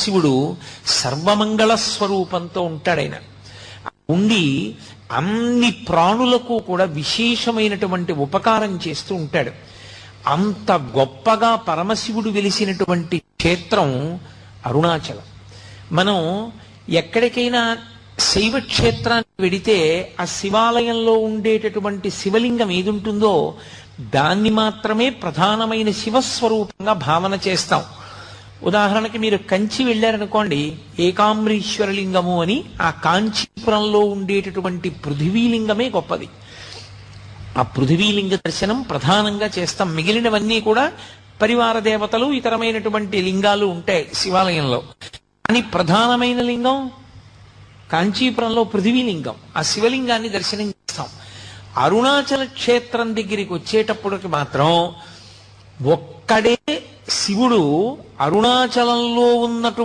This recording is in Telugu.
శివుడు సర్వమంగళ స్వరూపంతో ఉంటాడైన ఉండి అన్ని ప్రాణులకు కూడా విశేషమైనటువంటి ఉపకారం చేస్తూ ఉంటాడు. అంత గొప్పగా పరమశివుడు వెలిసినటువంటి క్షేత్రం అరుణాచలం. మనం ఎక్కడికైనా శైవ క్షేత్రానికి వెడితే ఆ శివాలయంలో ఉండేటటువంటి శివలింగం ఏదుంటుందో దాన్ని మాత్రమే ప్రధానమైన శివస్వరూపంగా భావన చేస్తాం. ఉదాహరణకి మీరు కంచి వెళ్ళారనుకోండి ఏకాంబరీశ్వరలింగము అని ఆ కాంచీపురంలో ఉండేటటువంటి పృథివీలింగమే గొప్పది. ఆ పృథివీలింగ దర్శనం ప్రధానంగా చేస్తాం. మిగిలినవన్నీ కూడా పరివార దేవతలు ఇతరమైనటువంటి లింగాలు ఉంటాయి శివాలయంలో. కానీ ప్రధానమైన లింగం కాంచీపురంలో పృథివీలింగం. ఆ శివలింగాన్ని దర్శనం చేస్తాం. అరుణాచల క్షేత్రం దగ్గరికి వచ్చేటప్పటికి మాత్రం ఒక్కడే శివుడు అరుణాచలంలో ఉన్నటువంటి